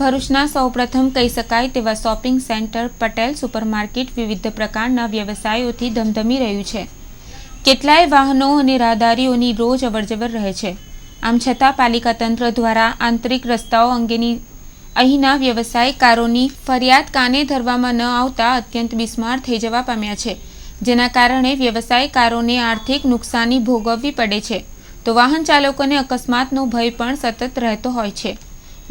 ભરૂચના સૌપ્રથમ કહી શકાય તેવા શોપિંગ સેન્ટર, પટેલ સુપરમાર્કેટ વિવિધ પ્રકારના વ્યવસાયોથી ધમધમી રહ્યું છે. કેટલાય વાહનો અને રાહદારીઓની રોજ અવરજવર રહે છે. આમ છતાં પાલિકા તંત્ર દ્વારા આંતરિક રસ્તાઓ અંગેની અહીંના વ્યવસાયકારોની ફરિયાદ કાને ધરવામાં ન આવતા અત્યંત બિસ્માર થઈ જવા પામ્યા છે. જેના કારણે વ્યવસાયકારોને આર્થિક નુકસાની ભોગવવી પડે છે. તો વાહન ચાલકોને અકસ્માતનો ભય પણ સતત રહેતો હોય છે.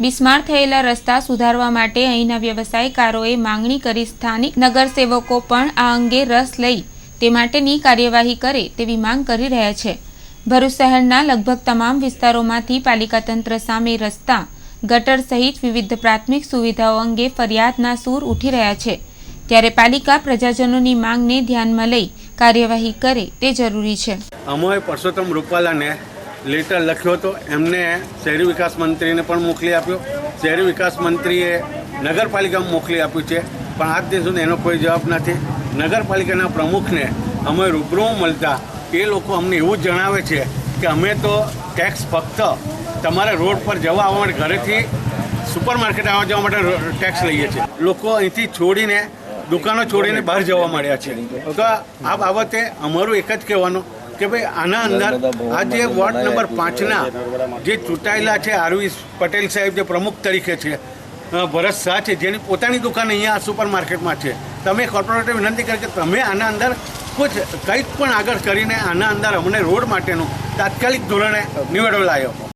બિસ્માર થયેલા રસ્તા સુધારવા માટે અહીંના વ્યવસાયકારોએ માંગણી કરી સ્થાનિક નગરસેવકો પણ આ અંગે રસ લઈ તે માટેની કાર્યવાહી કરે તેવી માંગ કરી રહ્યા છે. ભરૂચ શહેરના લગભગ તમામ વિસ્તારોમાંથી પાલિકા તંત્ર સામે રસ્તા, ગટર સહિત વિવિધ પ્રાથમિક સુવિધાઓ અંગે ફરિયાદના સૂર ઉઠી રહ્યા છે. ત્યારે પાલિકા પ્રજાજનોની માંગને ધ્યાનમાં લઈ કાર્યવાહી કરે તે જરૂરી છે. અમોએ પરસોત્તમ રૂપાલાને લેટર લખ્યો હતો, એમને શહેરી વિકાસ મંત્રીને પણ મોકલી આપ્યો. શહેરી વિકાસ મંત્રીએ નગરપાલિકામાં મોકલી આપ્યું છે, પણ આજ દિન સુધી એનો કોઈ જવાબ નથી. નગરપાલિકાના પ્રમુખને અમે રૂબરૂ મળતા એ લોકો અમને એવું જણાવે છે કે અમે તો ટેક્સ ફક્ત તમારે રોડ પર જવા આવવા માટે ઘરેથી સુપર માર્કેટ આવવા જવા માટે ટેક્સ લઈએ છીએ. લોકો અહીંથી છોડીને, દુકાનો છોડીને બહાર જવા માંડ્યા છે. તો આ બાબતે અમારું એક જ કહેવાનું કે ભાઈ આના અંદર આ જે વોર્ડ નંબર પાંચના જે ચૂંટાયેલા છે આરવી પટેલ સાહેબ જે પ્રમુખ તરીકે છે ભરત શાહ છે જેની પોતાની દુકાન અહીંયા સુપર માર્કેટમાં છે. તમે કોર્પોરેટરે વિનંતી કરી કે તમે આના અંદર કુછ કંઈક પણ આગળ કરીને આના અંદર અમને રોડ માટેનું તાત્કાલિક ધોરણે નિવેડો લાવ્યો